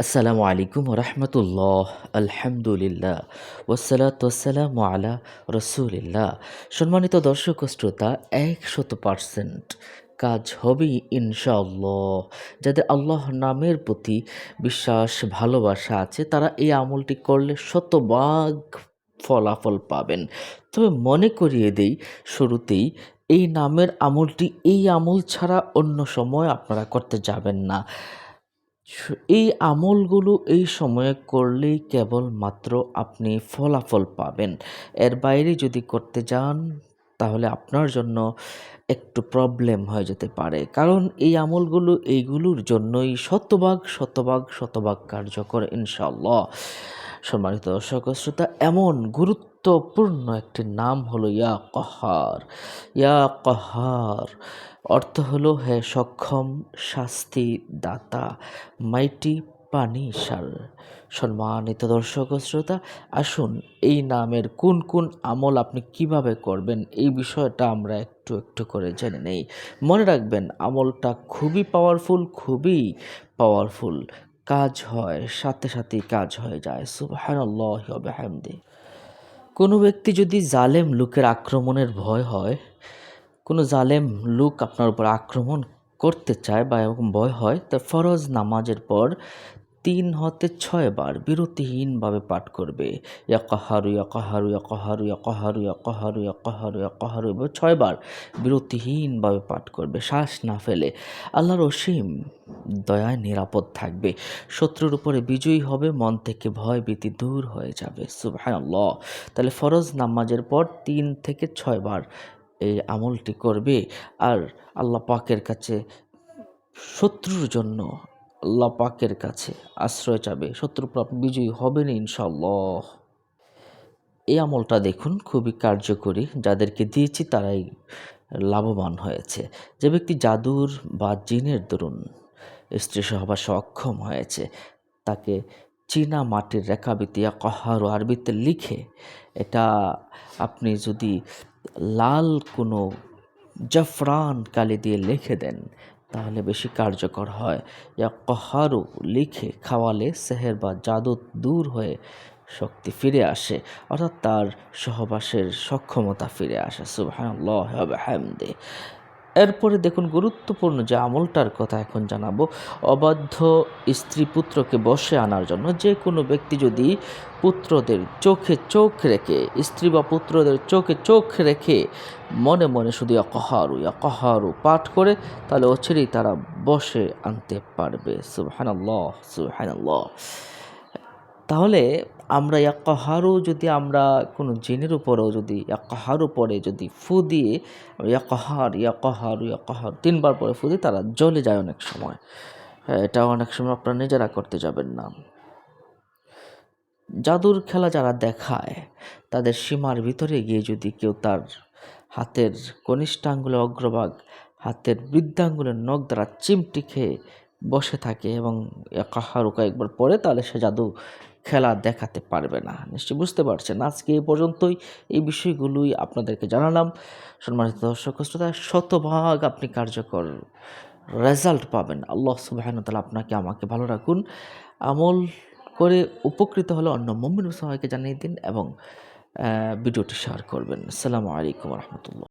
আসসালামু আলাইকুম রহমতুল্লাহ আলহামদুলিল্লাহ ওসালাত ওসালাম আলা রসুলিল্লাহ। সম্মানিত দর্শক শ্রোতা, একশত পার্সেন্ট কাজ হবেই ইনশাআল্লাহ। যাদের আল্লাহ নামের প্রতি বিশ্বাস, ভালোবাসা আছে, তারা এই আমলটি করলে শতভাগ ফলাফল পাবেন। তবে মনে করিয়ে দেই, শুরুতেই এই নামের আমলটি, এই আমল ছাড়া অন্য সময় আপনারা করতে যাবেন না। এই আমলগুলো এই সময়ে করলেই কেবলমাত্র আপনি ফলাফল পাবেন। এর বাইরে যদি করতে যান, তাহলে আপনার জন্য একটু প্রবলেম হয়ে যেতে পারে। কারণ এই আমলগুলো এইগুলোর জন্যই শতভাগ শতভাগ শতভাগ কার্যকর ইনশাল্লাহ সম্মানিত দর্শক শ্রোতা, এমন গুরুত্বপূর্ণ একটি নাম হলো ইয়া কহার। ইয়া কহার অর্থ হলো হে সক্ষম শাস্তি দাতা মাইটি পানিশাল সম্মানিত দর্শক শ্রোতা, আসুন এই নামের কোন কোন আমল আপনি কীভাবে করবেন এই বিষয়টা আমরা একটু একটু করে জেনে নেই। মনে রাখবেন, আমলটা খুবই পাওয়ারফুল খুবই পাওয়ারফুল কাজ হয়, সাথে সাথেই কাজ হয়ে যায়। সুবহানাল্লাহ হামদি কোনো ব্যক্তি যদি জালেম লোকের আক্রমণের ভয় হয়, কোনো জালেম লোক আপনার উপর আক্রমণ করতে চায় বা এরকম ভয় হয়, তা ফরজ নামাজের পর তিন হতে ছয় বার বিরতিহীনভাবে পাঠ করবে। ইয়াকাহারু ইয়াকাহারু ইয়াকাহারু ইয়াকাহারু ইয়াকাহারু ইয়াকাহারু ইয়াকাহারু এভাবে ছয়বার বিরতিহীনভাবে পাঠ করবে। শ্বাস না ফেলে আল্লাহর অসীম দয়ায় নিরাপদ থাকবে। শত্রুর উপরে বিজয়ী হবে, মন থেকে ভয় ভীতি দূর হয়ে যাবে। সুবহানাল্লাহ। তাহলে ফরজ নামাজের পর তিন থেকে ছয় বার এই আমলটি করবে। আর আল্লাহ পাকের কাছে শত্রুর জন্য আল্লাহ পাকের কাছে আশ্রয় চাবে। শত্রু প্রাপ- বিজয়ী হবেন ইনশাল্লাহ এই আমলটা দেখুন, খুবই কার্যকরী। যাদেরকে দিয়েছি তারাই লাভবান হয়েছে। যে ব্যক্তি জাদুর বা জিনের দরুন স্ত্রী হবার সক্ষম হয়েছে, তাকে চীনা মাটির রেখাবিতিয়া কহারো আরবিতে লিখে, এটা আপনি যদি লাল কোনো জাফরান কালি দিয়ে লিখে দেন তাহলে বেশি কার্যকর হয়। ইয়া কহারু লিখে খাওয়ালে সেহের বা জাদু দূর হয়ে শক্তি ফিরে আসে, অর্থাৎ তার সহবাসের সক্ষমতা ফিরে আসে। সুবাহ ওয়া বিহামদি এরপরে দেখুন গুরুত্বপূর্ণ যে আমলটার কথা এখন জানাব। অবাধ্য স্ত্রী পুত্রকে বসে আনার জন্য যে কোনো ব্যক্তি যদি পুত্রদের চোখে চোখ রেখে, স্ত্রী বা পুত্রদের চোখে চোখ রেখে মনে মনে শুধু অকহারু অকহারু পাঠ করে, তাহলে অচিরেই তারা বসে আনতে পারবে। সুবহানাল্লাহ সুবহানাল্লাহ। তাহলে আমরা ইয়াকাহারু যদি আমরা কোনো জিনের উপরেও যদি ইয়াকাহারু পরে যদি ফু দিয়ে ইয়াকাহার ইয়াকাহারু ইয়াকাহার তিনবার পরে ফু দিয়ে তারা জ্বলে যায় অনেক সময়। হ্যাঁ, এটা অনেক সময় আপনারা নিজেরা করতে যাবেন না। জাদুর খেলা যারা দেখায় তাদের সীমার ভিতরে গিয়ে যদি কেউ তার হাতের কনিষ্ঠাঙ্গুলের অগ্রভাগ হাতের বৃদ্ধাঙ্গুলের নখ দ্বারা চিমটি খেয়ে বসে থাকে এবং কাহারুকা একবার পরে তাহলে সে জাদু খেলা দেখাতে পারবে না। নিশ্চয়ই বুঝতে পারছেন। আজকে এই পর্যন্তই। এই বিষয়গুলোই আপনাদেরকে জানালাম। সম্মানিত দর্শক শ্রোতা, শতভাগ আপনি কার্যকর রেজাল্ট পাবেন। আল্লাহ সুবাহন তালা আপনাকে, আমাকে ভালো রাখুন। আমল করে উপকৃত হলে অন্য মম্মিন সবাইকে জানিয়ে দিন এবং ভিডিওটি শেয়ার করবেন। আসসালামু আলাইকুম রহমতুল্লাহ।